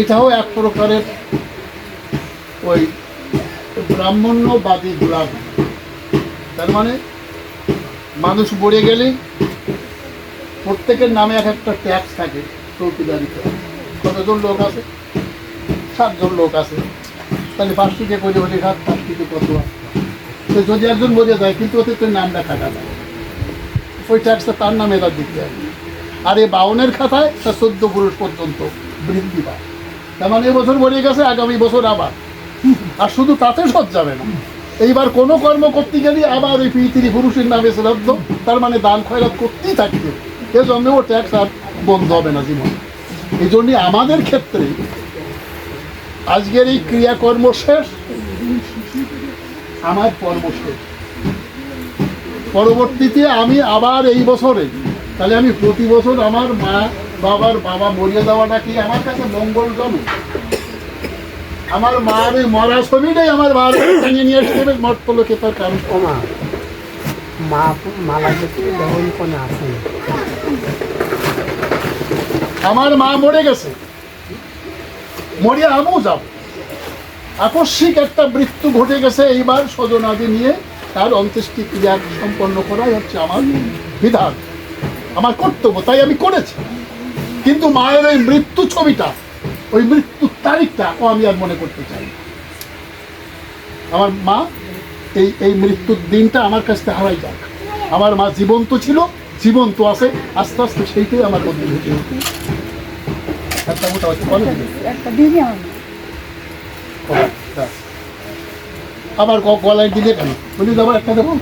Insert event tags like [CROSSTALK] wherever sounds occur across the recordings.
এটাও এক প্রকারের ওই ব্রাহ্মণ্যবাদী গোলাম তার মানে মানুষ মরে গেলে প্রত্যেকের নামে এক একটা ট্যাক্স থাকে চৌকিদারিতে কতজন লোক আছে? সাতজন লোক আছে। তাহলে পাঁচটিকে করে হলে সাত পাঁচটিকে কত? আছে তো যদি একজন বোঝা যায়, কিন্তু ওতে তোর নামটা কাটা যায়। ওই ট্যাক্সটা তার নামে এবার দিতে হবে আর এই বাউনের খাতায় তা চোদ্দ পুরুষ পর্যন্ত বৃদ্ধি পায়। তার মানে এবছর মরে গেছে, আগামী বছর আবার। আর শুধু তাতে সব যাবে না। এইবার কোনো কর্ম করতে গেলে আবার ওই পৃথিবী পুরুষের নামে শ্রাদ্ধ, তার মানে দান খয়রাত করতেই থাকবে। এর জন্য ও ট্যাক্স আর বন্ধ হবে না জীবন। এই জন্যে আমাদের ক্ষেত্রে আজকের এই ক্রিয়াকর্ম শেষ, আমার কর্ম শেষ। পরবর্তীতে আমি আবার এই বছরে তাহলে আমি প্রতি বছর আমার মা বাবার বাবা মরিয়ে দেওয়াটা কি আমার কাছে মঙ্গলজনক আমার মার ওই মরা ছবিটাই আমার বার টাঙিয়ে নিয়ে এসে দেবে মর্তলোকে তার কারণ। মা মা মালা যেতে দেওয়ান কোনো আছে আমার মা মরে গেছে। মরিয়া আমিও যাব। আকস্মিক একটা মৃত্যু ঘটে গেছে এইবার স্বজন স্বজনাদি নিয়ে তার অন্ত্যেষ্টি ক্রিয়া সম্পন্ন করাই হচ্ছে আমার বিধান আমার কর্তব্য তাই আমি করেছি। কিন্তু মায়ের ওই মৃত্যু ছবিটা ওই মৃত্যুর তারিখটা ও আমি আর মনে করতে চাই আমার মা এই এই মৃত্যুর দিনটা আমার কাছ থেকে হারাই যাক। আমার মা জীবন্ত ছিল জীবন্ত আছে আস্তে আস্তে সেইটাই আমার ঢুকে উঠে একটা মোটা হচ্ছে বলে। একটা আমার ব্যাস। আবার গলায় দিলে কেন বলি আবার একটা দেবো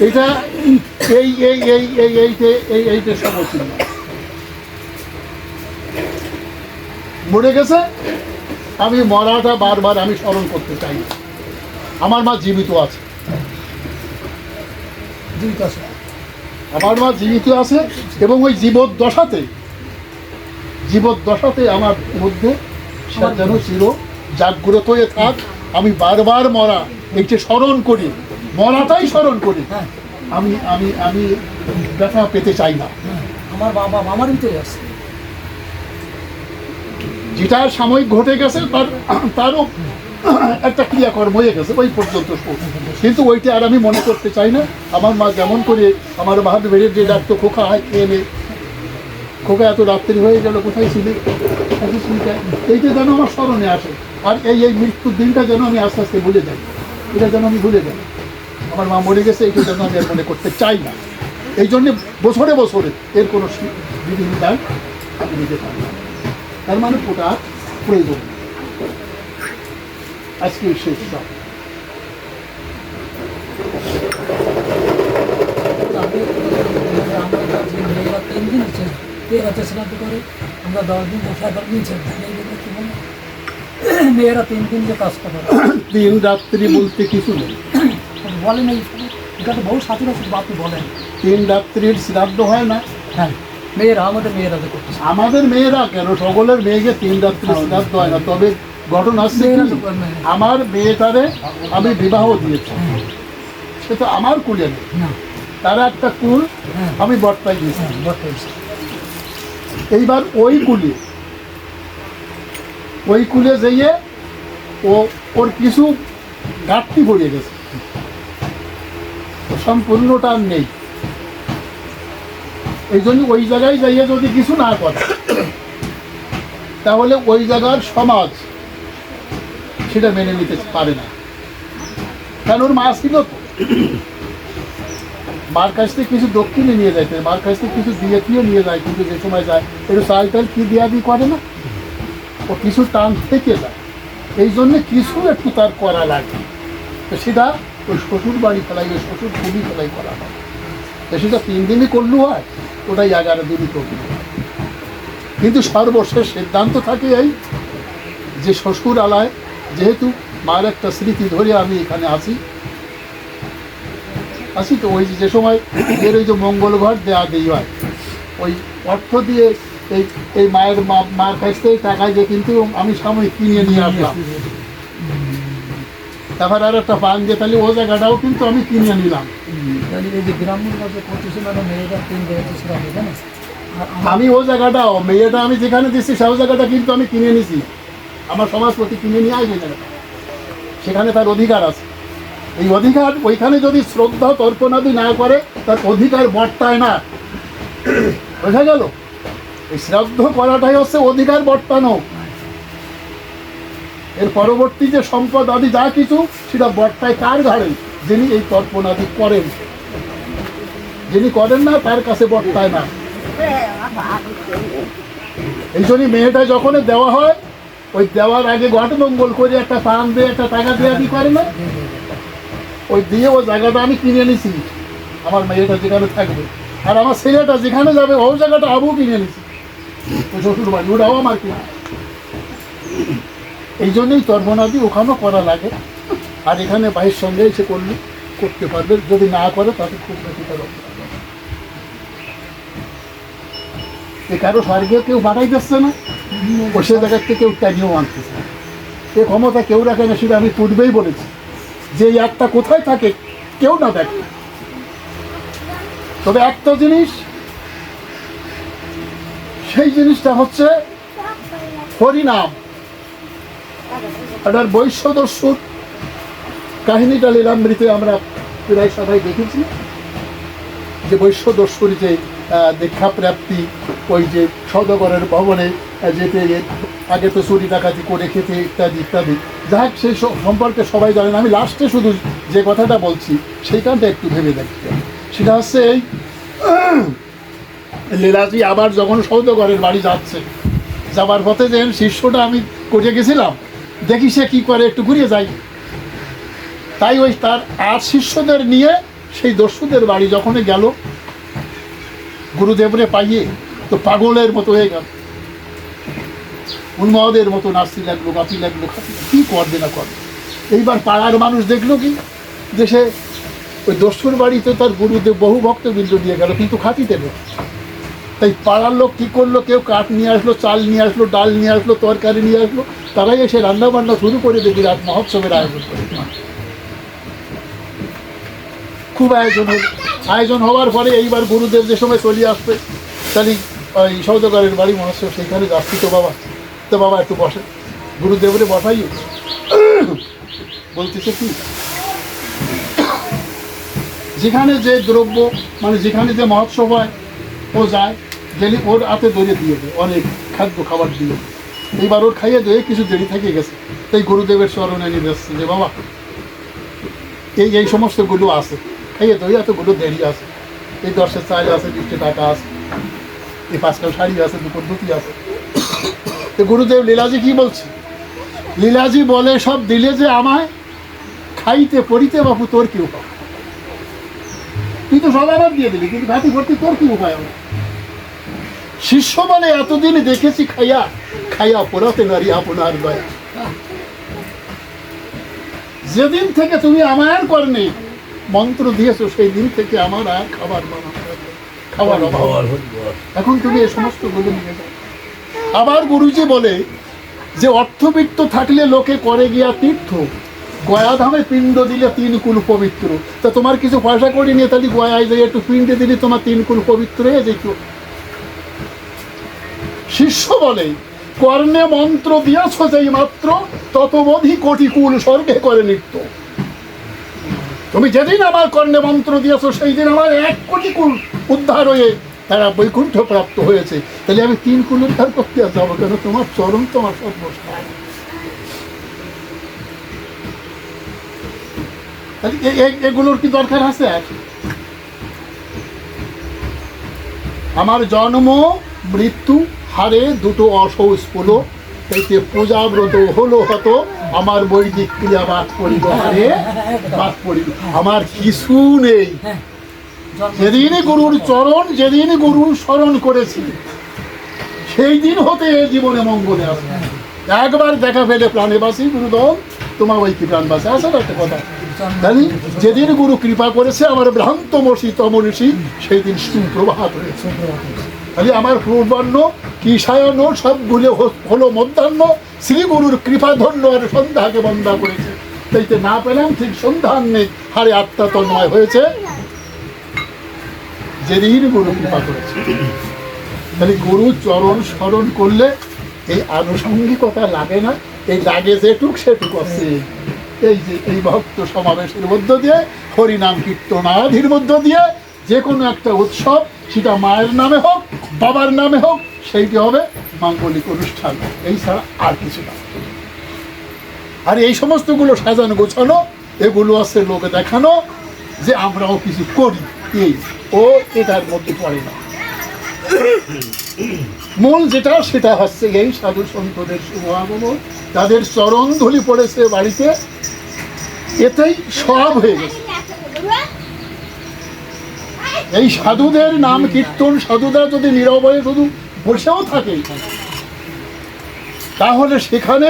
এটা এই এই এই এই এইটে এই এইটে সমছিল মরে গেছে? আমি মরাটা বারবার আমি স্মরণ করতে চাই। আমার মা জীবিত আছে। জীবিত আছে। আমার মা জীবিত আছে এবং ওই জীবদ্দশাতে জীবদ্দশাতে আমার মধ্যে যেন চির জাগ্রত হয়ে থাক আমি বারবার মরা এইটা স্মরণ করি মরাটাই স্মরণ করি। আমি আমি আমি ব্যথা পেতে চাই না। আমার বাবা মামার ভিতরে আছে। যেটা সাময়িক ঘটে গেছে তার তারও একটা ক্রিয়াকর্ম হয়ে গেছে ওই পর্যন্ত কিন্তু ওইটা আর আমি মনে করতে চাই না। আমার মা যেমন করে আমার ভাত বেড়ে যে ডাক্ত খোকা হয় খেয়ে নে খোকা, এত রাত্রি হয়ে গেল, কোথায় ছিলে। এইটা যেন আমার স্মরণে আসে। আর এই এই মৃত্যুর দিনটা যেন আমি আস্তে আস্তে ভুলে যাই। এটা যেন আমি ভুলে যাই। আমার মা মরে গেছে, এইটা যেন আমি মনে করতে চাই না। এই জন্যে বছরে বছরে এর কোনো বিধিবিধান আমি নিতে পারি না। তার মানে ওটা প্রয়োজন। আজকে শেষ সব আমি আমরা যে মেয়েরা তিন দিন আছে তেরাতে শ্রাদ্ধ করে আমরা দশ দিন দশ এগারো দিন ছেড়ে বলে? মেয়েরা তিন দিন যে কাজটা করে। দিন রাত্রি বলতে কিছু নেই। বলেন এই এটা তো বহু সাথীরা আপনি বলেন তিন রাত্রির শ্রাদ্ধ হয় না। হ্যাঁ মেয়েরা আমাদের মেয়েরা যে করতেছে। আমাদের মেয়েরা কেন? সকলের মেয়েকে তিন রাত্রি শ্রাদ্ধ হয় না। তবে ঘটনা তো। আমার মেয়েটারে আমি বিবাহ দিয়েছি। সে তো আমার কুলে না। তার একটা কুল হ্যাঁ। আমি বটপাই দিয়েছি। হ্যাঁ বর্তমানে এইবার ওই কুলে। ওই কুলে যেয়ে ও, ওর কিছু ঘাটতি পড়ে গেছে। সম্পূর্ণটা নেই। এই জন্য ওই জায়গায় যাইয়ে যদি কিছু না করে, তাহলে ওই জায়গার সমাজ সেটা মেনে নিতে পারে না। কারণ ওর মা ছিল তো? মার কাছ থেকে কিছু দক্ষিণে নিয়ে যাইতে মার কাছ থেকে কিছু দিয়ে দিয়ে নিয়ে যায়, কিন্তু যে সময় যায়, একটু চাল টাল কি দেওয়া দিয়ে করে না? ও কিছু টান থেকে যায়। এই জন্যে কিছু একটু তার করা লাগে। তো সেটা ওই শ্বশুর বাড়ি ফেলাই ওই শ্বশুর খুবই ফেলাই করা হয়। তো সেটা তিন দিনই করলেও হয়, ওটাই এগারো দিনই করলেও হয়। কিন্তু সর্বশেষ সিদ্ধান্ত থাকে এই যে শ্বশুর আলায় যেহেতু মার একটা স্মৃতি ধরে আমি এখানে আছি আছি তো ওই যে সময় এর ওই যে মঙ্গল ঘর দেয়া দেই হয়। ওই অর্থ দিয়ে এই এই মায়ের মা- মার কাছ থেকে টাকা দিয়ে কিন্তু আমি সাময়িক কিনে নিয়ে আসলাম। তারপর আর একটা পান দিয়ে তাহলে ও জায়গাটাও কিন্তু আমি কিনে নিলাম। যে আমি ও জায়গাটাও মেয়েটা আমি যেখানে দিচ্ছি সেই জায়গাটা কিন্তু আমি কিনে নিছি। আমার সমাজপতি কিনে নিয়ে আসবে জায়গাটা। সেখানে তার অধিকার আছে। এই অধিকার ওইখানে যদি শ্রদ্ধা তর্পণাদি না করে, তার অধিকার বর্তায় না। বোঝা গেল? এই শ্রাদ্ধ করাটাই হচ্ছে অধিকার বর্তানো। এর পরবর্তী যে সম্পদ আদি যা কিছু, সেটা বর্তায় কার ঘাড়ে? যিনি এই তর্পণাদি করেন। যিনি করেন না, তার কাছে বর্তায় না। এই জন্যই মেয়েটা যখন দেওয়া হয়, ওই দেওয়ার আগে ঘট মঙ্গল করে একটা পান দিয়ে, একটা টাকা দিয়ে কি করে না? ওই দিয়ে ও জায়গাটা আমি কিনে নিছি আমার মেয়েটা যেখানে থাকবে। আর আমার ছেলেটা যেখানে যাবে ও জায়গাটা আবু কিনে নিছি ও শ্বশুর বাড়ি ওটাও আমার কিনা। এই জন্যই তর্পণাদি ওখানেও করা লাগে। আর এখানে ভাইয়ের সঙ্গে এসে করলে করতে পারবে। যদি না করে, তাতে খুব বেশি এ কারও স্বর্গে কেউ পাঠাই দিচ্ছে না। ও সে জায়গার থেকে কেউ টানিয়েও আনতেছে। এ ক্ষমতা কেউ রাখে না, সেটা আমি পূর্বেই বলেছি। যে একটা কোথায় থাকে, কেউ না দেখে। তবে একটা জিনিস, সেই জিনিসটা হচ্ছে হরিনাম। এটার বৈশ্যদস্যুর কাহিনীটা লীলামৃতে আমরা প্রায় সবাই দেখেছি। যে বৈশ্যদস্যুর যে দীক্ষা প্রাপ্তি ওই যে সদগরের ভবনে যেতে আগে তো চুরি ডাকাতি করে খেতে ইত্যাদি ইত্যাদি। যাই সেই সম্পর্কে সবাই জানেন। আমি লাস্টে শুধু যে কথাটা বলছি সেইখানটা একটু ভেবে দেখতে সেটা হচ্ছে এই, [CLEARS THROAT] লীলাজি আবার যখন সৌদাগরের বাড়ি যাচ্ছে, যাবার পথে যে শিষ্যটা আমি করে গেছিলাম, দেখি সে কী করে, একটু ঘুরিয়ে যাই। তাই ওই তার আর শিষ্যদের নিয়ে সেই দস্যুদের বাড়ি যখন গেল, গুরুদেবরে পাইয়ে, তো পাগলের মতো হয়ে গেল। উন্মাদের মতো নাচতে লাগল গাতি লাগল লাগল। কি করবে না করবে? এইবার পাড়ার মানুষ দেখল কি? যে সে ওই দস্যুর বাড়িতে তার গুরুদেব বহু ভক্তবৃন্দ নিয়ে গেল, কিন্তু খাতিতে নেই। তাই পাড়ার লোক কী করল? কেউ কাঠ নিয়ে আসলো, চাল নিয়ে আসলো, ডাল নিয়ে আসলো, তরকারি নিয়ে আসলো, তারাই এসে রান্না বান্না শুরু করে দেখি রাত মহোৎসবের আয়োজন করে। খুব আয়োজন হলো। আয়োজন হওয়ার পরে এইবার গুরুদেব যে সময় চলে আসবে, তাহলে ওই সৌদগরের বাড়ি মহোৎসব সেইখানে যাচ্ছি তো বাবা। তো বাবা একটু বসে। গুরুদেবরে বসাই। বলতেছে কি, যেখানে যে দ্রব্য মানে যেখানে যে মহোৎসব হয়, ও যায়, গেলে ওর হাতে ধরে দিয়ে দেয়, অনেক খাদ্য খাবার দিয়ে। এইবার ওর খাইয়ে দিয়ে কিছু দেরি থেকে গেছে। তাই গুরুদেবের স্মরণে নিয়ে যাচ্ছে যে, বাবা, এই এই সমস্তগুলো আছে। খাইয়ে দই এতগুলো দেরি আছে। এই দশের চাল আছে বিশটি টাকা আছে। এই পাঁচটা শাড়ি আছে দুপুর ধুতি আছে। তো গুরুদেব লীলাজি কি বলছে? লীলাজি বলে সব দিলে যে আমায় খাইতে পড়িতে বাপু তোর কি উপায়? তুই তো সব আবার দিয়ে দিলি কিন্তু ঘাটি ভর্তি তোর কি উপায় হবে? শিষ্য বলে এতদিন দেখেছি খাইয়া খাইয়া পড়াতে নারী আপনার দয়া। যেদিন থেকে তুমি আমার কর্ণে মন্ত্র দিয়েছ সেই দিন থেকে আমার আর খাবার হবে। খাবার অভাব। এখন তুমি এই সমস্তগুলো নিয়ে যাও। আবার গুরুজি বলে যে অর্থবিত্ত থাকলে লোকে করে গিয়া তীর্থ। গয়াধামে পিণ্ড দিলে তিন কুল পবিত্র। তা তোমার কিছু পয়সা করি নিয়ে তাহলে গয়ায় যাই, একটু পিণ্ডে দিলে তোমার তিন কুল পবিত্র হয়ে যেত শিষ্য বলে, কর্ণে মন্ত্র দিয়াছ যেই মাত্র, ততবধি কোটি কুল স্বর্গে করে নৃত্য। তুমি যেদিন আমার কর্ণে মন্ত্র দিয়েছ সেই দিন আমার এক কোটি কুল উদ্ধার হয়ে তারা বৈকুণ্ঠ প্রাপ্ত হয়েছে। তাহলে আমি তিন কুল উদ্ধার করতে যাব কেন? তোমার চরণ তোমার সর্বস্থান এগুলোর কি দরকার আছে আমার জন্ম, মৃত্যু, হারে দুটো অসৌস্ফুল তাইতে পূজাব্রত হলো হতো, আমার বৈদিক ক্রিয়া বাদ পড়িব হারে বাদ পড়িব আমার কিছু নেই। হ্যাঁ জন্ম যেদিন গুরুর চরণ যেদিন গুরুর স্মরণ করেছি, সেই দিন হতে জীবনে মঙ্গলে আসে একবার দেখা পেলে প্রাণে বাসি গুরুদম তোমার ওই কি প্রাণ বাসে আসে না একটা কথা। জানি যেদিন গুরু কৃপা করেছে, আমার ভ্রান্তমসি তমঋষি সেই দিন সুপ্রভাত হয়েছে। খালি আমার পূর্বান্ন কি সায়ন সবগুলো হলো মধ্যাহ্ন, শ্রী গুরুর কৃপা ধন্য আর সন্ধ্যাকে বন্দা করেছে। পেতে না পেলাম, ঠিক সন্ধ্যা নেই হারে আত্মা তন্ময় হয়েছে। যেদিন গুরু কৃপা করেছে। তাহলে গুরু চরণ স্মরণ করলে এই আনুষঙ্গিকতা লাগে না, এই লাগে যেটুক সেটুক আছে। এই যে, এই ভক্ত সমাবেশের মধ্য দিয়ে, হরিনাম কীর্তনাদির মধ্য দিয়ে যে কোনো একটা উৎসব, সেটা মায়ের নামে হোক, বাবার নামে হোক, সেইটি হবে মাঙ্গলিক অনুষ্ঠান। এই ছাড়া আর কিছু না। আর এই সমস্তগুলো সাজানো গোছানো, এগুলো আছে লোকে দেখানো যে আমরাও কিছু করি। এই। ও এটার মধ্যে পড়ে না। মূল যেটা সেটা হচ্ছে এই সাধু সন্তদের শুভ তাদের চরণ ধুলি পড়েছে বাড়িতে। এতেই সব হয়ে গেছে। এই সাধুদের নাম কীর্তন সাধুরা যদি নীরব হয়ে শুধু বসেও থাকে তাহলে সেখানে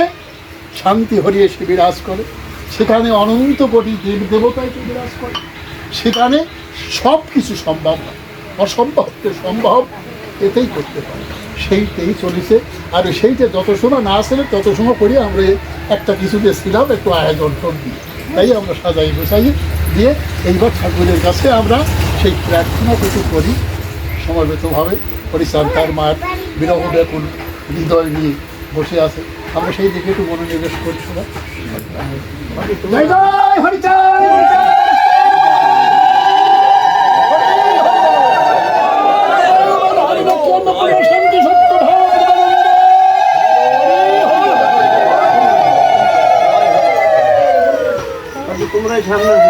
শান্তি হরিয়ে সে বিরাজ করে। সেখানে অনন্ত কোটি দেব দেবতায় বিরাজ করে। সেখানে সব কিছু সম্ভব অসম্ভবকে সম্ভব এতেই করতে পারে। সেইটাই চলেছে। আর সেইটা যত সময় না আসলে তত সময় করি আমরা একটা কিছুতে ছিলাম একটু আয়োজন করি তাই আমরা সাজাই গোছাই দিয়ে এইবার ঠাকুরের কাছে আমরা সেই প্রার্থনা কিছু করি। সমবেতভাবে পরিচালতার মায়ের বিরহ ব্যাকুল হৃদয় নিয়ে বসে আছে। আমরা সেই দিকে একটু মনোনিবেশ করি সবাই জয় জয় হরিচাঁদ সামনে